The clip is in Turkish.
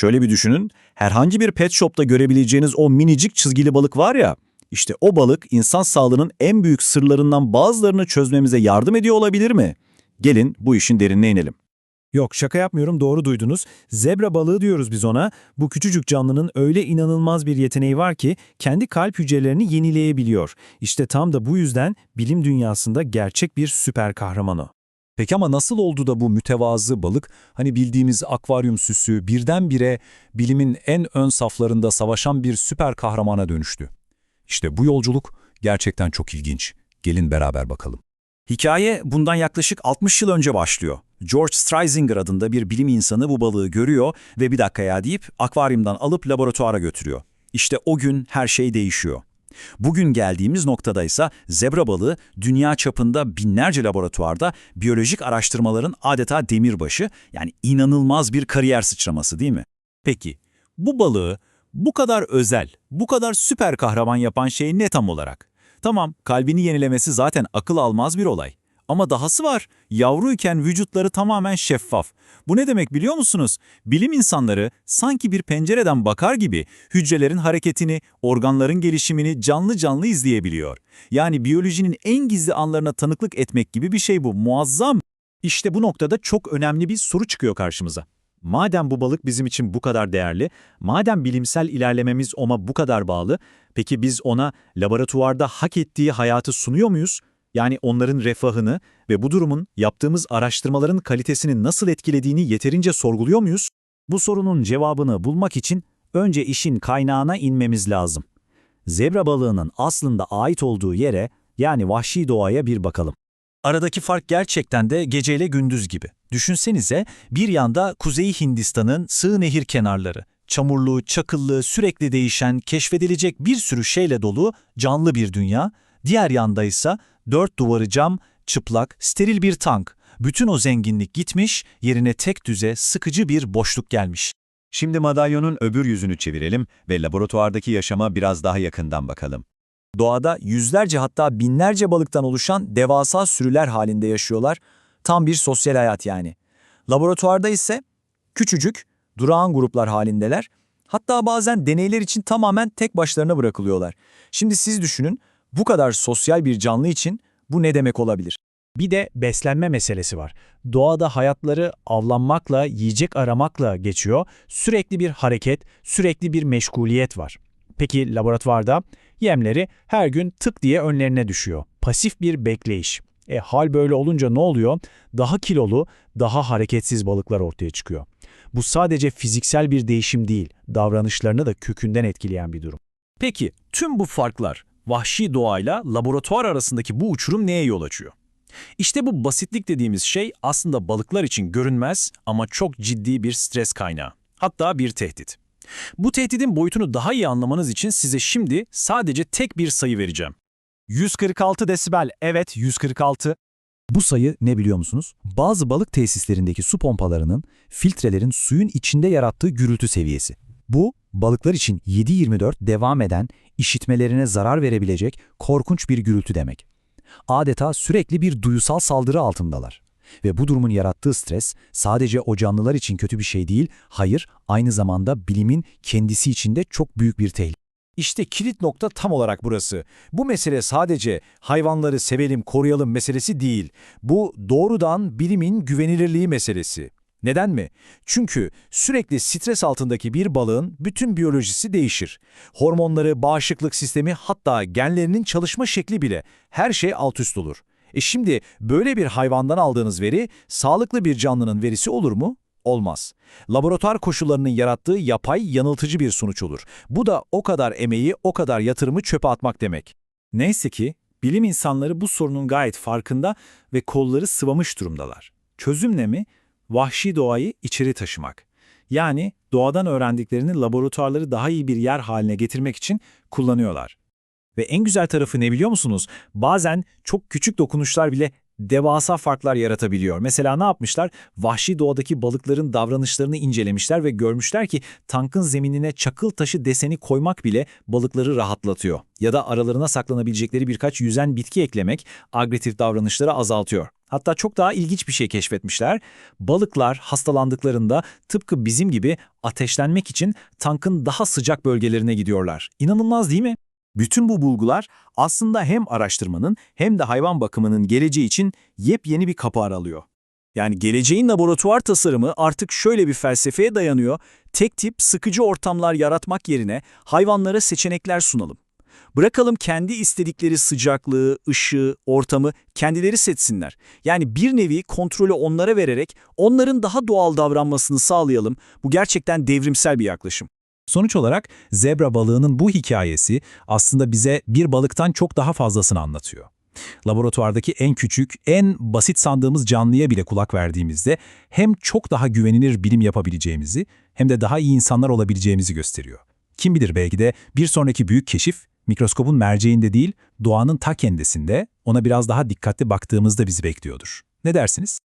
Şöyle bir düşünün, herhangi bir pet shop'ta görebileceğiniz o minicik çizgili balık var ya, işte o balık insan sağlığının en büyük sırlarından bazılarını çözmemize yardım ediyor olabilir mi? Gelin bu işin derinine inelim. Yok şaka yapmıyorum doğru duydunuz. Zebra balığı diyoruz biz ona. Bu küçücük canlının öyle inanılmaz bir yeteneği var ki kendi kalp hücrelerini yenileyebiliyor. İşte tam da bu yüzden bilim dünyasında gerçek bir süper kahraman o. Peki ama nasıl oldu da bu mütevazı balık, hani bildiğimiz akvaryum süsü birdenbire bilimin en ön saflarında savaşan bir süper kahramana dönüştü? İşte bu yolculuk gerçekten çok ilginç. Gelin beraber bakalım. Hikaye bundan yaklaşık 60 yıl önce başlıyor. George Streisinger adında bir bilim insanı bu balığı görüyor ve bir dakika ya deyip akvaryumdan alıp laboratuvara götürüyor. İşte o gün her şey değişiyor. Bugün geldiğimiz noktada ise zebra balığı dünya çapında binlerce laboratuvarda biyolojik araştırmaların adeta demirbaşı yani inanılmaz bir kariyer sıçraması değil mi? Peki bu balığı bu kadar özel, bu kadar süper kahraman yapan şey ne tam olarak? Tamam kalbini yenilemesi zaten akıl almaz bir olay. Ama dahası var. Yavruyken vücutları tamamen şeffaf. Bu ne demek biliyor musunuz? Bilim insanları sanki bir pencereden bakar gibi hücrelerin hareketini, organların gelişimini canlı canlı izleyebiliyor. Yani biyolojinin en gizli anlarına tanıklık etmek gibi bir şey bu. Muazzam. İşte bu noktada çok önemli bir soru çıkıyor karşımıza. Madem bu balık bizim için bu kadar değerli, madem bilimsel ilerlememiz ona bu kadar bağlı, peki biz ona laboratuvarda hak ettiği hayatı sunuyor muyuz? Yani onların refahını ve bu durumun yaptığımız araştırmaların kalitesini nasıl etkilediğini yeterince sorguluyor muyuz? Bu sorunun cevabını bulmak için önce işin kaynağına inmemiz lazım. Zebra balığının aslında ait olduğu yere yani vahşi doğaya bir bakalım. Aradaki fark gerçekten de geceyle gündüz gibi. Düşünsenize bir yanda Kuzey Hindistan'ın sığ nehir kenarları, çamurlu, çakıllı, sürekli değişen, keşfedilecek bir sürü şeyle dolu canlı bir dünya, diğer yanda ise dört duvarı cam, çıplak, steril bir tank. Bütün o zenginlik gitmiş, yerine tek düze, sıkıcı bir boşluk gelmiş. Şimdi madalyonun öbür yüzünü çevirelim ve laboratuvardaki yaşama biraz daha yakından bakalım. Doğada yüzlerce hatta binlerce balıktan oluşan devasa sürüler halinde yaşıyorlar. Tam bir sosyal hayat yani. Laboratuvarda ise küçücük, durağan gruplar halindeler. Hatta bazen deneyler için tamamen tek başlarına bırakılıyorlar. Şimdi siz düşünün, bu kadar sosyal bir canlı için bu ne demek olabilir? Bir de beslenme meselesi var. Doğada hayatları avlanmakla, yiyecek aramakla geçiyor. Sürekli bir hareket, sürekli bir meşguliyet var. Peki laboratuvarda yemleri her gün tık diye önlerine düşüyor. Pasif bir bekleyiş. E hal böyle olunca ne oluyor? Daha kilolu, daha hareketsiz balıklar ortaya çıkıyor. Bu sadece fiziksel bir değişim değil, davranışlarını da kökünden etkileyen bir durum. Peki tüm bu farklar vahşi doğayla laboratuvar arasındaki bu uçurum neye yol açıyor? İşte bu basitlik dediğimiz şey aslında balıklar için görünmez ama çok ciddi bir stres kaynağı. Hatta bir tehdit. Bu tehdidin boyutunu daha iyi anlamanız için size şimdi sadece tek bir sayı vereceğim. 146 desibel, evet 146. Bu sayı ne biliyor musunuz? Bazı balık tesislerindeki su pompalarının, filtrelerin suyun içinde yarattığı gürültü seviyesi. Bu, balıklar için 7-24 devam eden, işitmelerine zarar verebilecek korkunç bir gürültü demek. Adeta sürekli bir duyusal saldırı altındalar. Ve bu durumun yarattığı stres sadece o canlılar için kötü bir şey değil, hayır, aynı zamanda bilimin kendisi için de çok büyük bir tehlike. İşte kilit nokta tam olarak burası. Bu mesele sadece hayvanları sevelim, koruyalım meselesi değil. Bu doğrudan bilimin güvenilirliği meselesi. Neden mi? Çünkü sürekli stres altındaki bir balığın bütün biyolojisi değişir. Hormonları, bağışıklık sistemi hatta genlerinin çalışma şekli bile her şey alt üst olur. E şimdi böyle bir hayvandan aldığınız veri sağlıklı bir canlının verisi olur mu? Olmaz. Laboratuvar koşullarının yarattığı yapay, yanıltıcı bir sonuç olur. Bu da o kadar emeği, o kadar yatırımı çöpe atmak demek. Neyse ki bilim insanları bu sorunun gayet farkında ve kolları sıvamış durumdalar. Çözüm ne mi? Vahşi doğayı içeri taşımak. Yani doğadan öğrendiklerini laboratuvarları daha iyi bir yer haline getirmek için kullanıyorlar. Ve en güzel tarafı ne biliyor musunuz? Bazen çok küçük dokunuşlar bile devasa farklar yaratabiliyor. Mesela ne yapmışlar? Vahşi doğadaki balıkların davranışlarını incelemişler ve görmüşler ki tankın zeminine çakıl taşı deseni koymak bile balıkları rahatlatıyor. Ya da aralarına saklanabilecekleri birkaç yüzen bitki eklemek agresif davranışları azaltıyor. Hatta çok daha ilginç bir şey keşfetmişler. Balıklar hastalandıklarında tıpkı bizim gibi ateşlenmek için tankın daha sıcak bölgelerine gidiyorlar. İnanılmaz değil mi? Bütün bu bulgular aslında hem araştırmanın hem de hayvan bakımının geleceği için yepyeni bir kapı aralıyor. Yani geleceğin laboratuvar tasarımı artık şöyle bir felsefeye dayanıyor. Tek tip sıkıcı ortamlar yaratmak yerine hayvanlara seçenekler sunalım. Bırakalım kendi istedikleri sıcaklığı, ışığı, ortamı kendileri seçsinler. Yani bir nevi kontrolü onlara vererek onların daha doğal davranmasını sağlayalım. Bu gerçekten devrimsel bir yaklaşım. Sonuç olarak zebra balığının bu hikayesi aslında bize bir balıktan çok daha fazlasını anlatıyor. Laboratuvardaki en küçük, en basit sandığımız canlıya bile kulak verdiğimizde hem çok daha güvenilir bilim yapabileceğimizi hem de daha iyi insanlar olabileceğimizi gösteriyor. Kim bilir belki de bir sonraki büyük keşif mikroskopun merceğinde değil, doğanın ta kendisinde ona biraz daha dikkatli baktığımızda bizi bekliyordur. Ne dersiniz?